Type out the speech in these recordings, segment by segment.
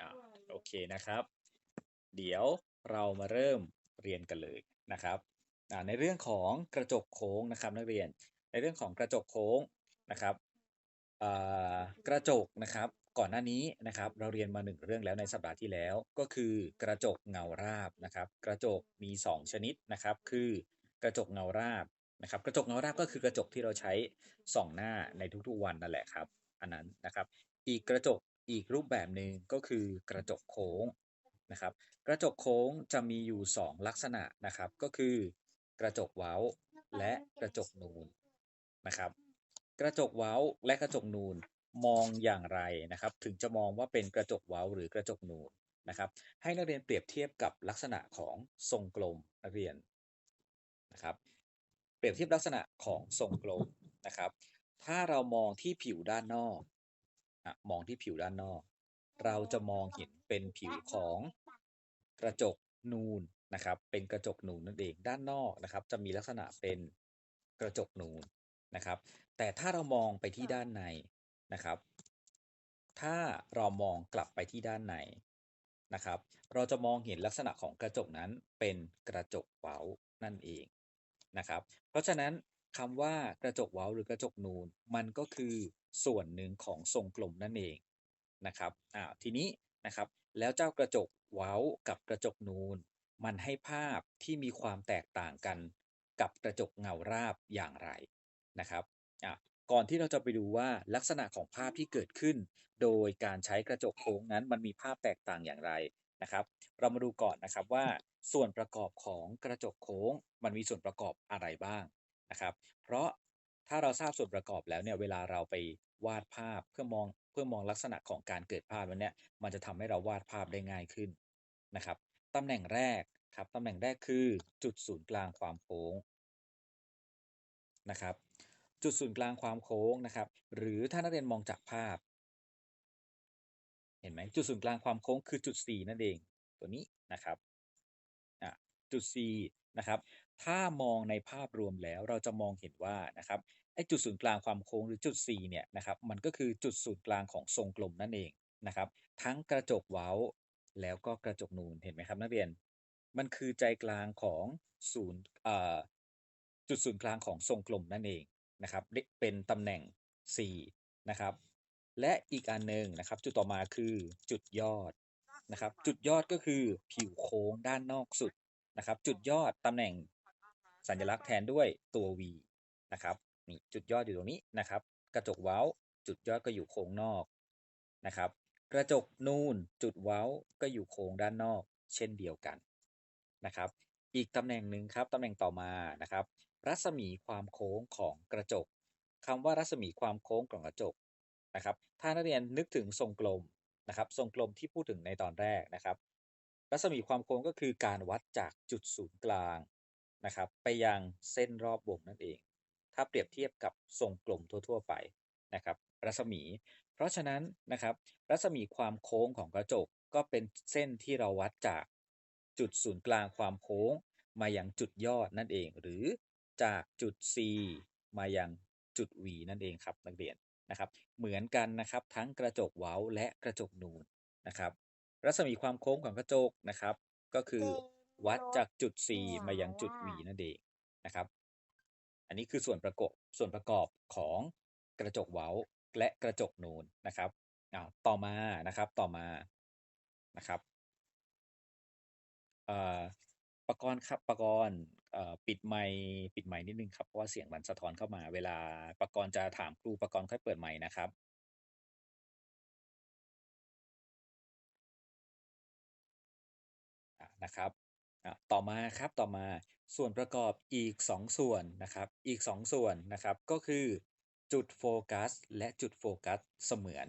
อ่าโอเคนะครับ เดี๋ยวเรามาเริ่มเรียนกันเลยนะครับอ่าในเรื่องของกระจกโค้งนะครับนักเรียน ในเรื่องของกระจกโค้งนะครับอ่ากระจกนะครับก่อนหน้านี้นะครับเราเรียนมาหนึ่งเรื่องแล้วในสัปดาห์ที่แล้วก็คือกระจกเงาราบนะครับ กระจกมี 2 ชนิดนะครับ คือกระจกเงาราบนะครับ กระจกเงาราบก็คือกระจกที่เราใช้ส่องหน้าในทุกๆวันนั่นแหละครับ อันนั้นนะครับ อีกกระจก อีกรูปแบบหนึ่งก็คือกระจกโค้งนะครับ กระจกโค้งจะมีอยู่ 2 ลักษณะนะครับ ก็คือกระจกเว้าและกระจกนูนนะครับ กระจกเว้าและกระจกนูนมองอย่างไรนะครับ ถึงจะมองว่าเป็นกระจกเว้าหรือกระจกนูนนะครับ ให้นักเรียนเปรียบเทียบกับลักษณะของทรงกลมนักเรียนนะครับ เปรียบเทียบลักษณะของทรงกลมนะครับ ถ้าเรามองที่ผิวด้านนอก มองที่ผิวด้านนอก เราจะมองเห็นเป็นผิวของกระจกนูนนะครับ เป็นกระจกนูนนั่นเองด้านนอกนะครับ จะมีลักษณะเป็นกระจกนูนนะครับ แต่ถ้าเรามองไปที่ด้านในนะครับ ถ้าเรามองกลับไปที่ด้านในนะครับ เราจะมองเห็นลักษณะของกระจกนั้นเป็นกระจกเว้านั่นเองนะครับ เพราะฉะนั้น คำว่ากระจกเว้าหรือกระจกนูน มันก็คือส่วนหนึ่งของทรงกลมนั่นเองนะครับอ่าทีนี้นะครับแล้วเจ้ากระจกเว้ากับกระจกนูน มันให้ภาพที่มีความแตกต่างกันกับกระจกเงาราบอย่างไรนะครับอะก่อนที่เราจะไปดูว่าลักษณะของภาพที่เกิดขึ้น โดยการใช้กระจกโค้งนั้นมันมีภาพแตกต่างอย่างไรนะครับ เรามาดูก่อนนะครับว่าส่วนประกอบของกระจกโค้งมันมีส่วนประกอบอะไรบ้าง นะครับ เพราะถ้าเราทราบส่วนประกอบแล้วเนี่ยเวลาเราไปวาดภาพเพื่อมองเพื่อมองลักษณะของการเกิดภาพแล้วเนี่ยมันจะทำให้เราวาดภาพได้ง่ายขึ้นนะครับตำแหน่งแรกครับตำแหน่งแรกคือจุดศูนย์กลางความโค้งนะครับ จุดศูนย์กลางความโค้งนะครับ หรือถ้านักเรียนมองจากภาพ เห็นไหมจุดศูนย์กลางความโค้งคือจุด C นั่นเองตัวนี้นะครับ จุด C นะครับ ถ้ามองในภาพรวมแล้วเราจะมองเห็นว่านะครับไอ้จุดศูนย์กลางความโค้งหรือจุด C เนี่ยนะครับมันก็คือจุดศูนย์กลางของทรงกลมนั่นเองนะครับทั้งกระจกเว้าแล้วก็กระจกนูนเห็นไหมครับนักเรียน มันคือใจกลางของศูนย์จุดศูนย์กลางของทรงกลมนั่นเองนะครับเป็นตำแหน่ง C นะครับและอีกอันหนึ่งนะครับจุดต่อมาคือจุดยอดนะครับจุดยอดก็คือผิวโค้งด้านนอกสุด นะครับ จุดยอดตำแหน่งสัญลักษณ์แทนด้วยตัว V นะครับนี่จุดยอดอยู่ตรงนี้นะครับ กระจกเว้า จุดยอดก็อยู่โค้งนอกนะครับ กระจกนูนจุดเว้าก็อยู่โค้งด้านนอก เช่นเดียวกันนะครับ อีกตำแหน่งหนึ่งครับตำแหน่งต่อมานะครับ รัศมีความโค้งของกระจกคำว่ารัศมีความโค้งของกระจกนะครับ ถ้านักเรียนนึกถึงทรงกลมนะครับ ทรงกลมที่พูดถึงในตอนแรกนะครับ รัศมีความโค้งก็คือการวัดจากจุดศูนย์กลางนะครับไปยังเส้นรอบวงนั่นเอง ถ้าเปรียบเทียบกับทรงกลมทั่ว ๆ ไปนะครับรัศมี เพราะฉะนั้นนะครับรัศมีความโค้งของกระจกก็เป็นเส้นที่เราวัดจากจุดศูนย์กลางความโค้ง มายังจุดยอดนั่นเอง หรือจากจุด C มายังจุด V นั่นเองครับนักเรียนนะครับเหมือนกันนะครับทั้งกระจกเว้าและกระจกนูนนะครับ รัศมีความโค้งของกระจกนะครับ ก็คือวัดจากจุด C มายังจุด V นั่นเองนะครับ อันนี้คือส่วนประกอบส่วนประกอบของกระจกเว้าและกระจกนูนนะครับอ้าวต่อมานะครับต่อมานะครับเอ่อประกรณ์ครับประกรณ์เอ่อปิดไมค์ปิดไมค์นิดนึงครับเพราะว่าเสียงมันสะท้อนเข้ามา เวลาประกรณ์จะถามครูประกรณ์ค่อยเปิดไมค์นะครับ นะครับต่อมาครับต่อมาส่วนประกอบอีก 2 ส่วนนะครับอีก 2 ส่วนนะครับก็คือจุดโฟกัส และจุดโฟกัสเสมือน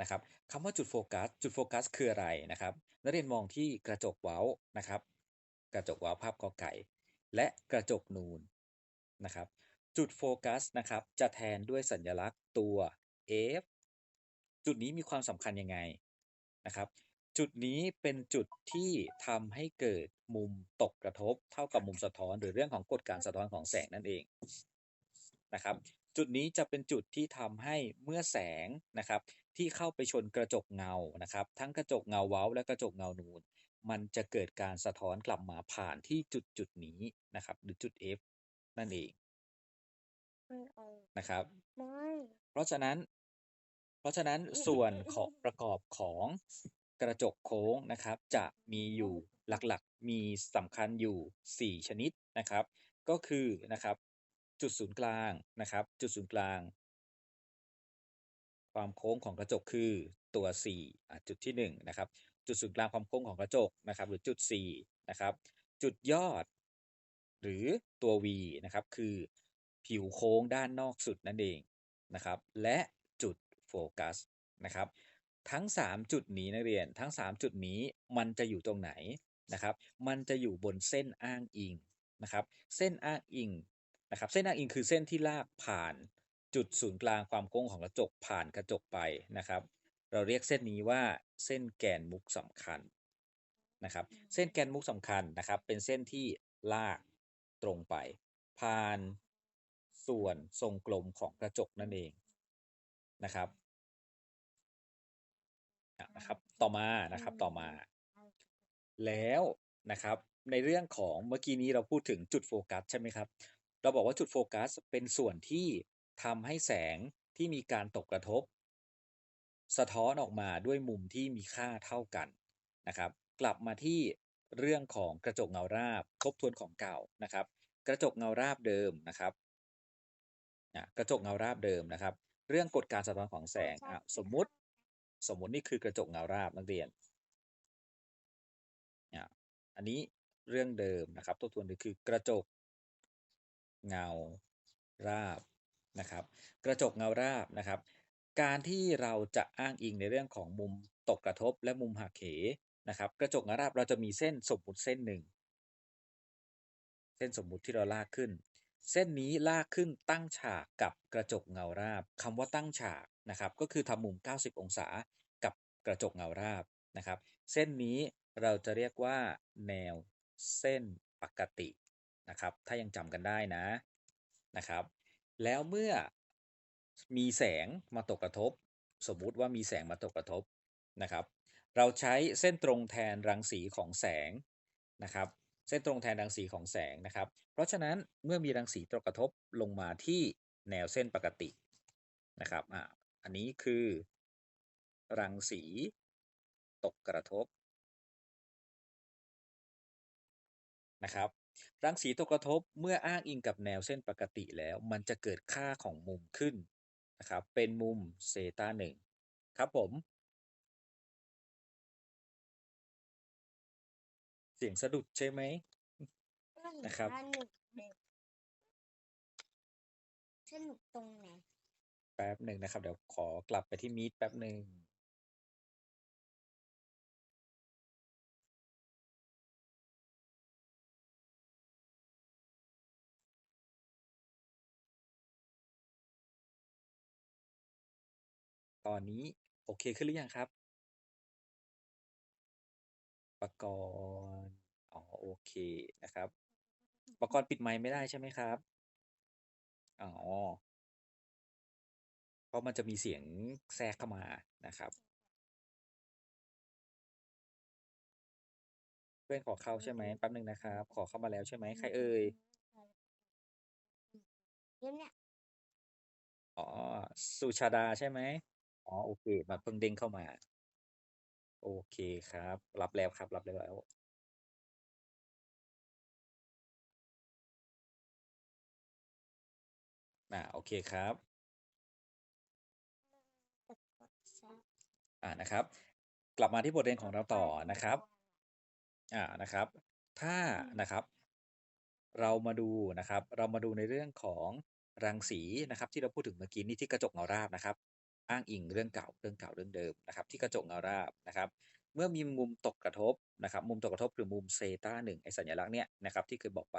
นะครับคำว่าจุดโฟกัส จุดโฟกัสคืออะไรนะครับนักเรียนมองที่กระจกเว้านะครับ กระจกเว้าภาพกอไก่ และกระจกนูนนะครับ จุดโฟกัสนะครับจะแทนด้วยสัญลักษณ์ตัว F จุดนี้มีความสำคัญยังไงนะครับ จุดนี้เป็นจุดที่ทำให้เกิดมุมตกกระทบ เท่ากับมุมสะท้อนหรือเรื่องของกฎการสะท้อนของแสงนั่นเองนะครับ จุดนี้จะเป็นจุดที่ทำให้เมื่อแสงนะครับที่เข้าไปชนกระจกเงานะครับ ทั้งกระจกเงาเว้า และกระจกเงานูน มันจะเกิดการสะท้อนกลับมาผ่านที่จุดจุดนี้นะครับ หรือจุด F นั่นเองไม่เอานะครับไม่เพราะฉะนั้น เพราะฉะนั้นส่วนของประกอบของ กระจกโค้งนะครับ จะมีอยู่หลักๆ มีสำคัญอยู่ 4 ชนิดนะครับ ก็คือนะครับ จุดศูนย์กลางนะครับ จุดศูนย์กลาง ความโค้งของกระจกคือตัว 4 จุดที่ 1 นะครับ จุดศูนย์กลางความโค้งของกระจกนะครับ หรือจุด 4 นะครับ จุดยอด หรือตัว V นะครับ คือผิวโค้งด้านนอกสุดนั่นเองนะครับ และจุดโฟกัสนะครับ ทั้ง 3 จุดนี้นักเรียนทั้ง 3 จุดนี้มันจะอยู่ตรงไหนนะครับ มันจะอยู่บนเส้นอ้างอิงนะครับ เส้นอ้างอิงนะครับ เส้นอ้างอิงคือเส้นที่ลากผ่านจุดศูนย์กลางความโค้งของกระจกผ่านกระจกไปนะครับ เราเรียกเส้นนี้ว่าเส้นแกนมุกสำคัญนะครับ เส้นแกนมุกสำคัญนะครับ เป็นเส้นที่ลากตรงไป ผ่านส่วนทรงกลมของกระจกนั่นเองนะครับ นะครับ ต่อมานะครับต่อมา แล้วนะครับ ในเรื่องของเมื่อกี้นี้เราพูดถึงจุดโฟกัสใช่ไหมครับ เราบอกว่าจุดโฟกัสเป็นส่วนที่ทำให้แสงที่มีการตกกระทบ สะท้อนออกมาด้วยมุมที่มีค่าเท่ากันนะครับ กลับมาที่เรื่องของกระจกเงาราบทบทวนของเก่านะครับ กระจกเงาราบเดิมนะครับอะกระจกเงาราบเดิมนะครับ เรื่องกฎการสะท้อนของแสงอะสมมุติ สมมตินี่คือกระจกเงาราบนักเรียนอะอันนี้เรื่องเดิมนะครับทบทวนคือกระจกเงาราบนะครับ กระจกเงาราบนะครับ การที่เราจะอ้างอิงในเรื่องของมุมตกกระทบและมุมหักเหนะครับ กระจกเงาราบเราจะมีเส้นสมมุติเส้นหนึ่งเส้นสมมุติที่เราลากขึ้น เส้นนี้ลากขึ้นตั้งฉากกับกระจกเงาราบคำว่าตั้งฉากนะครับก็คือทำมุม 90 องศากับกระจกเงาราบนะครับ เส้นนี้เราจะเรียกว่า แนวเส้นปกตินะครับ ถ้ายังจำกันได้นะนะครับ แล้วเมื่อมีแสงมาตกกระทบ สมมุติว่ามีแสงมาตกกระทบนะครับ เราใช้เส้นตรงแทนรังสีของแสงนะครับ เส้นตรงแทนรังสีของแสงนะครับ เพราะฉะนั้นเมื่อมีรังสีตกกระทบลงมาที่แนวเส้นปกตินะครับอ่าอันนี้คือ รังสีตกกระทบนะครับ รังสีตกกระทบเมื่ออ้างอิงกับแนวเส้นปกติแล้ว มันจะเกิดค่าของมุมขึ้นนะครับ เป็นมุมเซตาหนึ่งครับผม เสียงสะดุดใช่ไหมนะครับ สนุกเด็กสนุกตรงไหนแป๊บหนึ่งนะครับ เดี๋ยวขอกลับไปที่มีดแป๊บหนึ่งตอนนี้โอเคขึ้นหรือยังครับปกรณ์อ๋อ โอเคนะครับปกรณ์ปิดไมค์ไม่ได้ใช่ไหมครับ อ๋อ เพราะมันจะมีเสียงแทรกเข้ามานะครับ เพื่อนขอเข้าใช่ไหมแป๊บหนึ่งนะครับ ขอเข้ามาแล้วใช่ไหมใครเอ่ยเดี๋ยวเนี่ยอ๋อ สุชาดาใช่ไหมอ๋อ โอเค มาเพิ่งเด้งเข้ามา โอเคครับ รับแล้วครับ รับแล้ว อ่าโอเคครับ อ่านะครับ กลับมาที่บทเรียนของเราต่อนะครับ อ่านะครับ ถ้านะครับ เรามาดูนะครับ เรามาดูในเรื่องของรังสีนะครับ ที่เราพูดถึงเมื่อกี้นี่ที่กระจกเงาราบนะครับ อ้างอิงเรื่องเก่าเรื่องเก่าเรื่องเดิมนะครับ ที่กระจกเงาราบนะครับ เมื่อมีมุมตกกระทบนะครับ มุมตกกระทบคือมุมเซตาหนึ่งไอสัญลักษณ์เนี้ยนะครับที่เคยบอกไป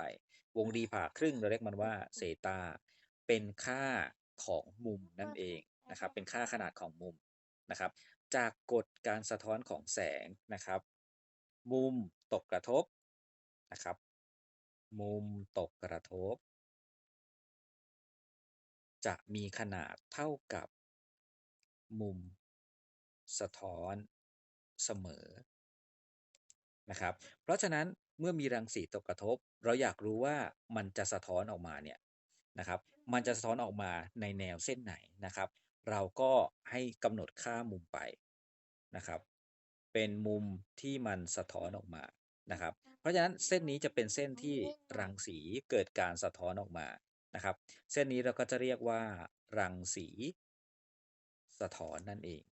วงรีผ่าครึ่งเราเรียกมันว่าเซตา เป็นค่าของมุมนั่นเองนะครับ เป็นค่าขนาดของมุมนะครับ จากกฎการสะท้อนของแสงนะครับ มุมตกกระทบนะครับ มุมตกกระทบ จะมีขนาดเท่ากับมุมสะท้อนเสมอนะครับ เพราะฉะนั้นเมื่อมีรังสีตกกระทบ เราอยากรู้ว่ามันจะสะท้อนออกมาเนี่ยนะครับ มันจะสะท้อนออกมาในแนวเส้นไหนนะครับ เราก็ให้กำหนดค่ามุมไปนะครับ เป็นมุมที่มันสะท้อนออกมานะครับ เพราะฉะนั้นเส้นนี้จะเป็นเส้นที่รังสีเกิดการสะท้อนออกมานะครับ เส้นนี้เราก็จะเรียกว่ารังสี สะท้อนนั่นเอง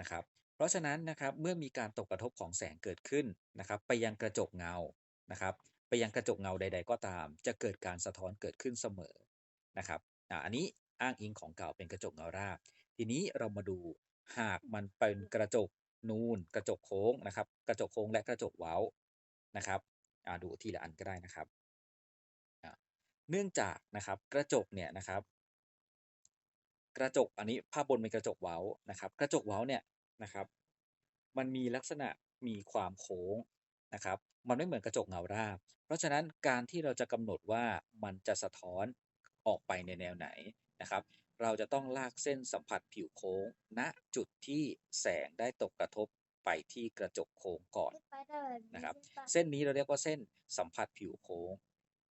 นะครับ เพราะฉะนั้นนะครับเมื่อมีการตกกระทบของแสงเกิดขึ้นนะครับ ไปยังกระจกเงานะครับ ไปยังกระจกเงาใด ๆ ก็ตาม จะเกิดการสะท้อนเกิดขึ้นเสมอ นะครับอ่าอันนี้อ้างอิงของเก่าเป็นกระจกเงาราบ ทีนี้เรามาดูหากมันเป็นกระจกนูน กระจกโค้งนะครับ กระจกโค้งและกระจกเว้านะครับอ่าดูทีละอันก็ได้นะครับ เนื่องจากนะครับกระจกเนี่ยนะครับ กระจกอันนี้ภาพบนเป็นกระจกเว้านะครับ กระจกเว้าเนี่ยนะครับ มันมีลักษณะมีความโค้งนะครับ มันไม่เหมือนกระจกเงาราบ เพราะฉะนั้นการที่เราจะกำหนดว่ามันจะสะท้อน ออกไปในแนวไหนนะครับ เราจะต้องลากเส้นสัมผัสผิวโค้ง ณจุดที่แสงได้ตกกระทบไปที่กระจกโค้งก่อนนะครับ เส้นนี้เราเรียกว่าเส้นสัมผัสผิวโค้ง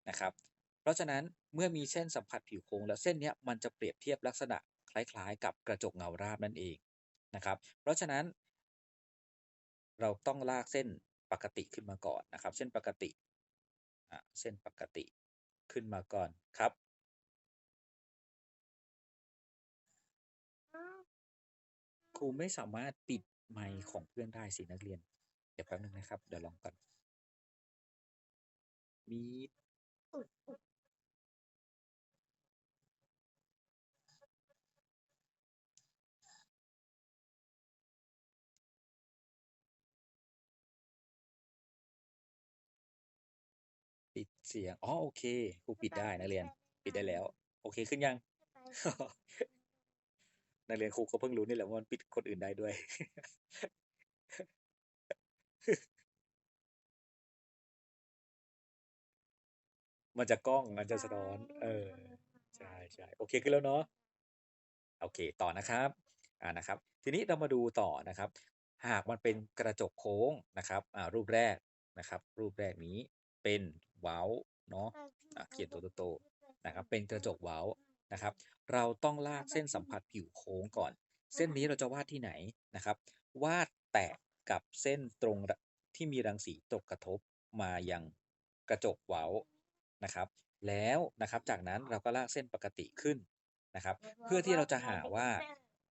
นะครับ เพราะฉะนั้นเมื่อมีเส้นสัมผัสผิวโค้ง แล้วเส้นนี้มันจะเปรียบเทียบลักษณะคล้ายๆ กับกระจกเงาราบนั่นเองนะครับ เพราะฉะนั้น เราต้องลากเส้นปกติขึ้นมาก่อนนะครับ เส้นปกติเส้นปกติขึ้นมาก่อนครับ ครูไม่สามารถปิดไมค์ของเพื่อนได้สินักเรียน เดี๋ยวแป๊บนึงนะครับ เดี๋ยวลองก่อนมีปิดเสียง อ๋อ โอเค ครูปิดได้นักเรียน ปิดได้แล้ว โอเค ขึ้นยัง นักเรียนครูก็เพิ่งรู้นี่แหละว่ามันปิดคนอื่นได้ด้วย มันจะกล้องมันจะสะท้อน เออ ใช่ๆโอเคขึ้นแล้วเนาะโอเค ต่อนะครับอ่านะครับ ทีนี้เรามาดูต่อนะครับ หากมันเป็นกระจกโค้งนะครับอ่ารูปแรกนะครับ รูปแรกนี้เป็นเว้าเนาะอ่าเขียนตัวโตๆนะครับ เป็นกระจกเว้า นะครับ เราต้องลากเส้นสัมผัสผิวโค้งก่อน เส้นนี้เราจะวาดที่ไหนนะครับ วาดแตะกับเส้นตรงระที่มีรังสีตกกระทบมายังกระจกเว้านะครับ แล้วนะครับจากนั้นเราก็ลากเส้นปกติขึ้นนะครับ เพื่อที่เราจะหาว่า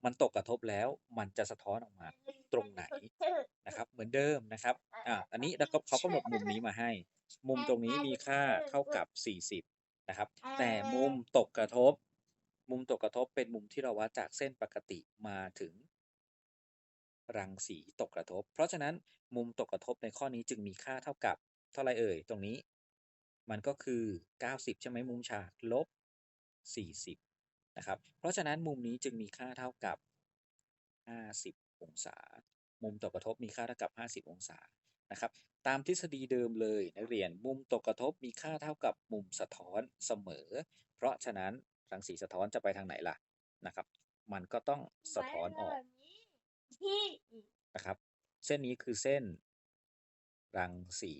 มันตกกระทบแล้วมันจะสะท้อนออกมาตรงไหนนะครับ เหมือนเดิมนะครับอ่าอันนี้แล้วก็เขากำหนดมุมนี้มาให้ มุมตรงนี้มีค่าเท่ากับ 40นะครับ แต่มุมตกกระทบ มุมตกกระทบเป็นมุมที่เราวัดจากเส้นปกติมาถึง รังสีตกกระทบ เพราะฉะนั้นมุมตกกระทบในข้อนี้จึงมีค่าเท่ากับ เท่าไรเอ่ย ตรงนี้ มันก็คือ 90 ใช่ไหมมุมฉากลบ 40 นะครับ เพราะฉะนั้นมุมนี้จึงมีค่าเท่ากับ 50 องศา มุมตกกระทบมีค่าเท่ากับ 50 องศานะครับ ตามทฤษฎีเดิมเลยนักเรียนมุมตกกระทบมีค่าเท่ากับมุมสะท้อนเสมอ เพราะฉะนั้น รังสีสะท้อนจะไปทางไหนล่ะนะครับ มันก็ต้องสะท้อนออกที่นะครับ เส้นนี้คือเส้น รังสี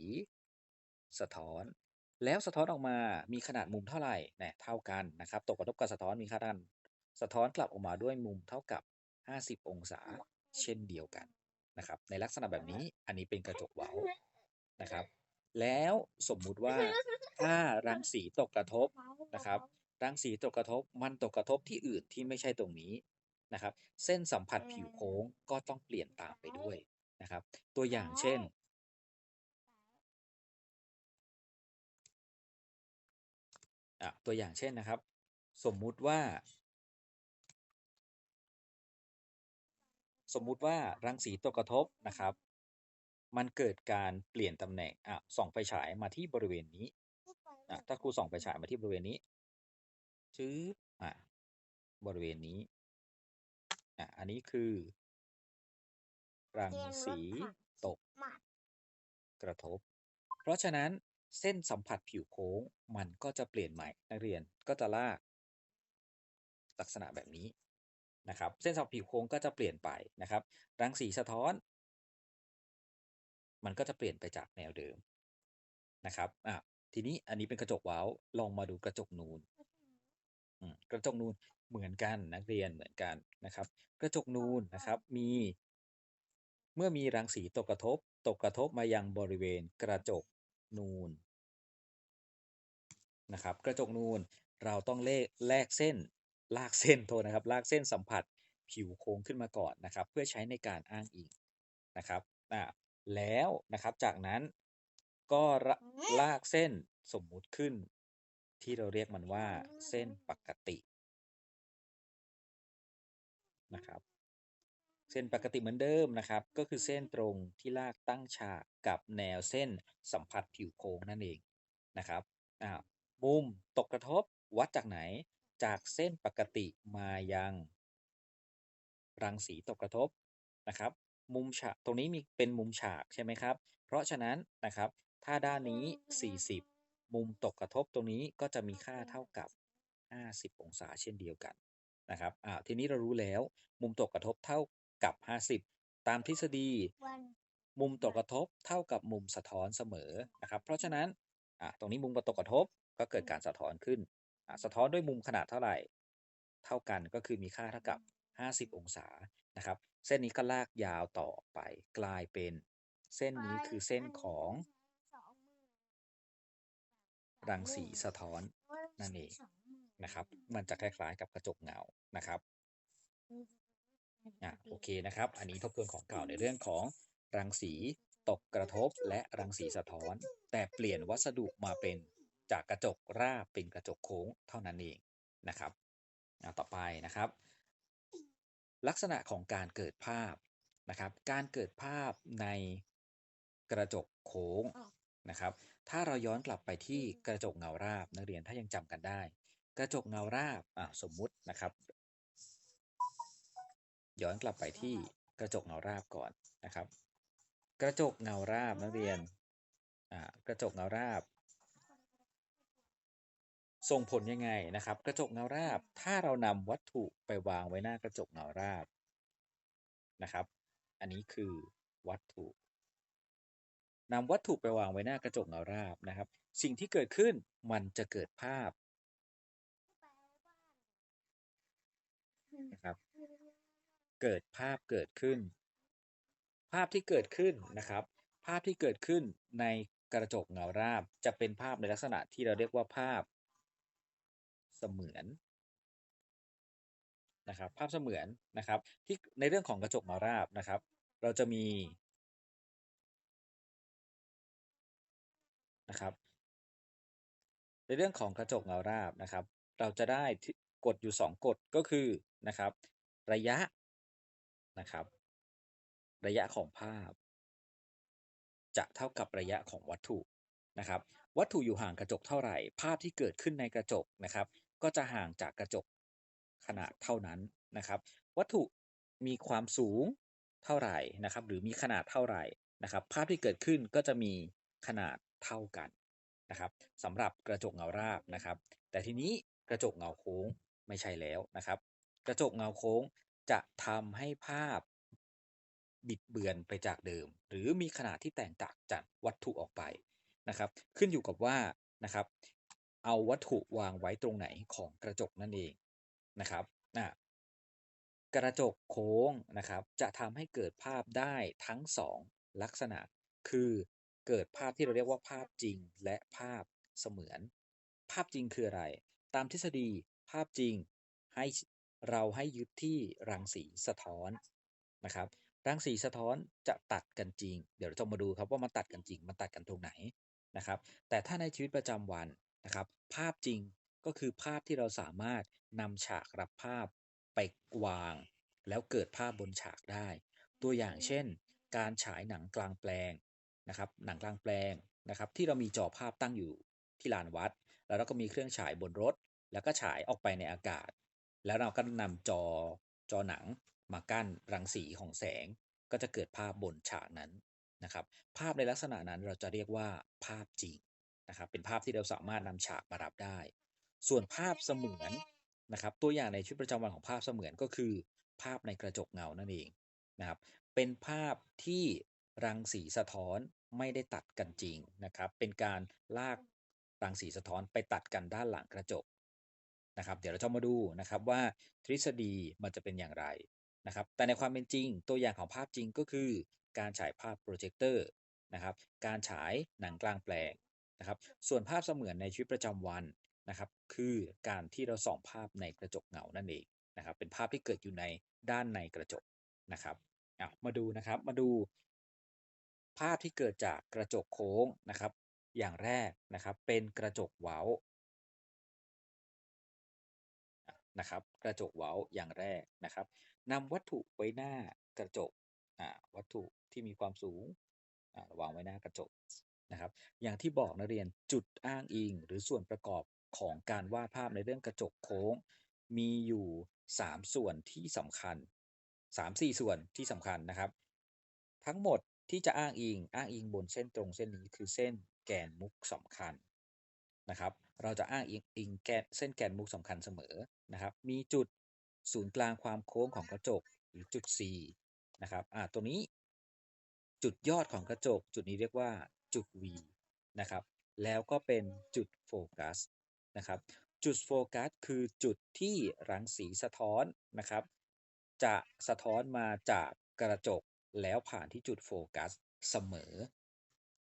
สะท้อน แล้วสะท้อนออกมามีขนาดมุมเท่าไหร่เนี่ยเท่ากันนะครับตกกระทบกับสะท้อนมีค่าด้านสะท้อนกลับออกมาด้วยมุมเท่ากับ 50 องศาเช่นเดียวกันนะครับ ในลักษณะแบบนี้อันนี้เป็นกระจกเว้านะครับ แล้วสมมุติว่าถ้ารังสีตกกระทบนะครับ รังสีตกกระทบมันตกกระทบที่อื่นที่ไม่ใช่ตรงนี้นะครับ เส้นสัมผัสผิวโค้งก็ต้องเปลี่ยนตามไปด้วยนะครับ ตัวอย่างเช่น ตัวอย่างเช่นนะครับ สมมุติว่า สมมุติว่ารังสีตกกระทบนะครับ มันเกิดการเปลี่ยนตำแหน่งอะส่องไฟฉายมาที่บริเวณนี้อะถ้าครูส่องไฟฉายมาที่บริเวณนี้ ชื้ออะบริเวณนี้อะอันนี้คือรังสีตกหมัดกระทบ เพราะฉะนั้นเส้นสัมผัสผิวโค้งมันก็จะเปลี่ยนใหม่นักเรียนก็จะลากลักษณะแบบนี้นะครับ เส้นสัมผัสผิวโค้งก็จะเปลี่ยนไปนะครับ รังสีสะท้อน มันก็จะเปลี่ยนไปจากแนวเดิมนะครับอะทีนี้อันนี้เป็นกระจกเว้าลองมาดูกระจกนูน อืมกระจกนูนเหมือนกันนักเรียนเหมือนกันนะครับ กระจกนูนนะครับมี เมื่อมีรังสีตกกระทบ ตกกระทบมายังบริเวณกระจกนูนนะครับ กระจกนูนเราต้องเลขแลกเส้นลากเส้นโทษนะครับ ลากเส้นสัมผัสผิวโค้งขึ้นมาก่อนนะครับ เพื่อใช้ในการอ้างอิงนะครับอ่าแล้วนะครับจากนั้นก็ละลากเส้นสมมุติขึ้น ที่เราเรียกมันว่าเส้นปกตินะครับ เส้นปกติเหมือนเดิมนะครับ ก็คือเส้นตรงที่ลากตั้งฉากกับแนวเส้นสัมผัสผิวโค้งนั่นเองนะครับอ่ามุมตกกระทบวัดจากไหนจากเส้นปกติมายังรังสีตกกระทบนะครับ มุมฉากตรงนี้มีเป็นมุมฉากใช่ไหมครับ เพราะฉะนั้นนะครับ ถ้าด้านนี้ 40 มุมตกกระทบตรงนี้ก็จะมีค่าเท่ากับ 50 องศาเช่นเดียวกันนะครับอ่าทีนี้เรารู้แล้วมุมตกกระทบเท่ากับ 50 ตามทฤษฎี มุมตกกระทบเท่ากับมุมสะท้อนเสมอนะครับ เพราะฉะนั้นอะตรงนี้มุมตกกระทบก็เกิดการสะท้อนขึ้นอะสะท้อนด้วยมุมขนาดเท่าไหร่ เท่ากันก็คือมีค่าเท่ากับ 50 องศานะครับ เส้นนี้ก็ลากยาวต่อไปกลายเป็น เส้นนี้คือเส้นของ รังสีสะท้อนนั่นเองนะครับ มันจะคล้ายๆกับกระจกเงานะครับอะโอเคนะครับ อันนี้ทบทวนของเก่าในเรื่องของรังสีตกกระทบและรังสีสะท้อน แต่เปลี่ยนวัสดุมาเป็นจากกระจกราบเป็นกระจกโค้งเท่านั้นเองนะครับอะต่อไปนะครับ ลักษณะของการเกิดภาพนะครับ การเกิดภาพในกระจกโค้งนะครับ ถ้าเราย้อนกลับไปที่กระจกเงาราบนักเรียนถ้ายังจำกันได้ กระจกเงาราบอะสมมุตินะครับ ย้อนกลับไปที่กระจกเงาราบก่อนนะครับ กระจกเงาราบนักเรียนอ่ากระจกเงาราบ ส่งผลยังไงนะครับ กระจกเงาราบ ถ้าเรานำวัตถุไปวางไว้หน้ากระจกเงาราบนะครับ อันนี้คือวัตถุ นำวัตถุไปวางไว้หน้ากระจกเงาราบนะครับ สิ่งที่เกิดขึ้นมันจะเกิดภาพนะครับ เกิดภาพเกิดขึ้น ภาพที่เกิดขึ้นนะครับ ภาพที่เกิดขึ้นในกระจกเงาราบจะเป็นภาพในลักษณะที่เราเรียกว่าภาพเสมือนนะครับ ภาพเสมือนนะครับ ที่ในเรื่องของกระจกเงาราบนะครับ เราจะมี นะครับ ในเรื่องของกระจกเงาราบนะครับ เราจะได้กฎอยู่ 2กฎก็คือนะครับ ระยะนะครับ ระยะของภาพ จะเท่ากับระยะของวัตถุนะครับ วัตถุอยู่ห่างกระจกเท่าไหร่ ภาพที่เกิดขึ้นในกระจกนะครับ ก็จะห่างจากกระจกขนาดเท่านั้นนะครับ วัตถุมีความสูงเท่าไหร่นะครับ หรือมีขนาดเท่าไหร่นะครับ ภาพที่เกิดขึ้นก็จะมีขนาด เท่ากันนะครับสำหรับกระจกเงาราบนะครับ แต่ทีนี้กระจกเงาโค้งไม่ใช่แล้วนะครับ กระจกเงาโค้งจะทำให้ภาพบิดเบือนไปจากเดิม หรือมีขนาดที่แตกต่างจากวัตถุออกไปนะครับ ขึ้นอยู่กับว่านะครับ เอาวัตถุวางไว้ตรงไหนของกระจกนั่นเองนะครับอะกระจกโค้งนะครับ จะทำให้เกิดภาพได้ทั้งสองลักษณะ คือ เกิดภาพที่เราเรียกว่าภาพจริงและภาพเสมือน ภาพจริงคืออะไร ตามทฤษฎีภาพจริงให้เราให้ยึดที่รังสีสะท้อนนะครับรังสีสะท้อนจะตัดกันจริง เดี๋ยวเราจะมาดูครับว่ามันตัดกันจริง มันตัดกันตรงไหนนะครับ แต่ถ้าในชีวิตประจำวันนะครับ ภาพจริงก็คือภาพที่เราสามารถนำฉากรับภาพไปวาง แล้วเกิดภาพบนฉากได้ ตัวอย่างเช่น การฉายหนังกลางแปลง นะครับหนังกลางแปลงนะครับที่เรามีจอภาพตั้งอยู่ที่ลานวัด แล้วเราก็มีเครื่องฉายบนรถ แล้วก็ฉายออกไปในอากาศ แล้วเราก็นำจอจอหนังมากั้นรังสีของแสง ก็จะเกิดภาพบนฉากนั้นนะครับ ภาพในลักษณะนั้นเราจะเรียกว่าภาพจริงนะครับเป็นภาพที่เราสามารถนำฉากมารับได้ ส่วนภาพเสมือนนะครับตัวอย่างในชีวิตประจำวันของภาพเสมือนก็คือ ภาพในกระจกเงานั่นเองนะครับเป็นภาพที่รังสีสะท้อน ไม่ได้ตัดกันจริงนะครับ เป็นการลากรังสีสะท้อนไปตัดกันด้านหลังกระจกนะครับ เดี๋ยวเราจะมาดูนะครับว่าทฤษฎีมันจะเป็นอย่างไรนะครับ แต่ในความเป็นจริง ตัวอย่างของภาพจริงก็คือ การฉายภาพโปรเจคเตอร์นะครับ การฉายหนังกลางแปลงนะครับ ส่วนภาพเสมือนในชีวิตประจำวันนะครับ คือการที่เราส่องภาพในกระจกเงานั่นเองนะครับ เป็นภาพที่เกิดอยู่ในด้านในกระจกนะครับเอามาดูนะครับ มาดู ภาพที่เกิดจากกระจกโค้งนะครับ อย่างแรกนะครับ เป็นกระจกเว้านะครับ กระจกเว้าอย่างแรกนะครับนำวัตถุไว้หน้ากระจกวัตถุที่มีความสูงวางไว้หน้ากระจกนะครับ อย่างที่บอกนักเรียนจุดอ้างอิง หรือส่วนประกอบของการวาดภาพในเรื่องกระจกโค้ง มีอยู่ 3 ส่วนที่สำคัญ 3-4 ส่วนที่สำคัญนะครับ ทั้งหมด ที่จะอ้างอิงอ้างอิงบนเส้นตรงเส้นนี้คือเส้นแกนมุกสำคัญนะครับ เราจะอ้างอิงอิงแกนเส้นแกนมุกสำคัญเสมอนะครับ มีจุดศูนย์กลางความโค้งของกระจกหรือจุด C นะครับอ่าตัวนี้ จุดยอดของกระจก จุดนี้เรียกว่าจุด V นะครับ แล้วก็เป็นจุดโฟกัสนะครับจุดโฟกัสคือจุดที่รังสีสะท้อนนะครับ จะสะท้อนมาจากกระจก แล้วผ่านที่จุดโฟกัสเสมอ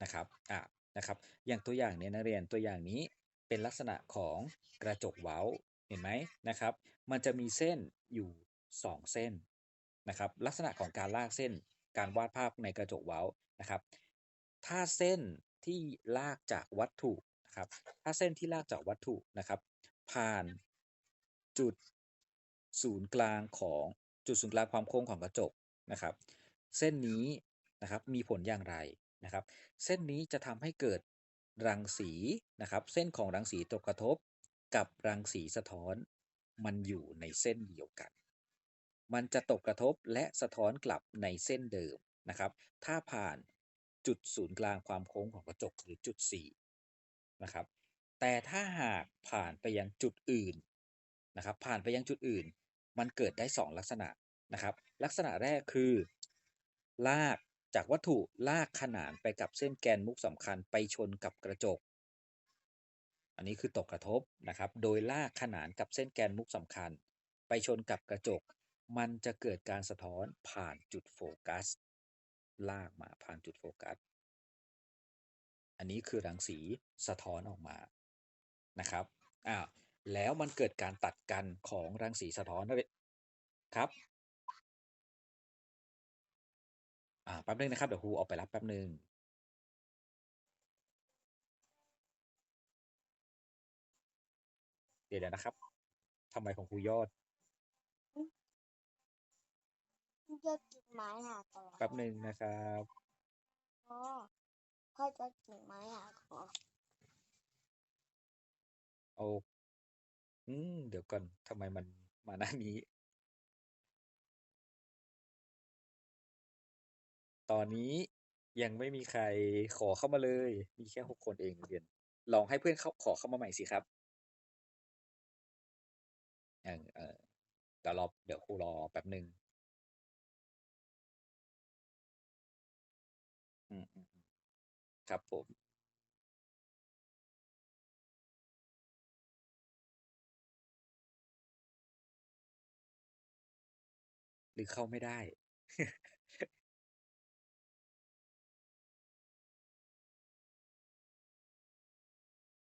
นะครับอ่านะครับ อย่างตัวอย่างเนี้ยนักเรียนตัวอย่างนี้เป็นลักษณะของกระจกเว้าเห็นไหมนะครับ มันจะมีเส้นอยู่ 2 เส้นนะครับ ลักษณะของการลากเส้นการวาดภาพในกระจกเว้านะครับ ถ้าเส้นที่ลากจากวัตถุนะครับ ถ้าเส้นที่ลากจากวัตถุนะครับ ผ่านจุดศูนย์กลางของจุดศูนย์กลางความโค้งของกระจกนะครับ เส้นนี้นะครับมีผลอย่างไรนะครับ เส้นนี้จะทำให้เกิดรังสีนะครับ เส้นของรังสีตกกระทบกับรังสีสะท้อนมันอยู่ในเส้นเดียวกัน มันจะตกกระทบและสะท้อนกลับในเส้นเดิมนะครับ ถ้าผ่านจุดศูนย์กลางความโค้งของกระจกหรือจุด C นะครับ แต่ถ้าหากผ่านไปยังจุดอื่นนะครับ ผ่านไปยังจุดอื่น มันเกิดได้ 2 ลักษณะนะครับ ลักษณะแรกคือ ลากจากวัตถุลากขนานไปกับเส้นแกนมุกสำคัญไปชนกับกระจก อันนี้คือตกกระทบนะครับ โดยลากขนานกับเส้นแกนมุกสำคัญ ไปชนกับกระจก มันจะเกิดการสะท้อนผ่านจุดโฟกัส ลากมาผ่านจุดโฟกัส อันนี้คือรังสีสะท้อนออกมานะครับอ้าวแล้วมันเกิดการตัดกันของรังสีสะท้อนครับ อ่าแป๊บนึงนะครับ เดี๋ยวครูออกไปรับแป๊บนึงเดี๋ยวๆนะครับทำไมของครูยอดยอดกิ่งไม้หักเหรอแป๊บนึงนะครับพ่อพ่อจะกิ่งไม้หักเหรอโอ้อืมเดี๋ยวก่อนทำไมมันมาหน้านี้ ตอนนี้ยังไม่มีใครขอเข้ามาเลย มีแค่6คนเองเรียนลองให้เพื่อนเขาขอเข้ามาใหม่สิครับเออเออเดี๋ยวรอเดี๋ยวครูรอแป๊บหนึ่งอืมครับผมหรือเข้าไม่ได้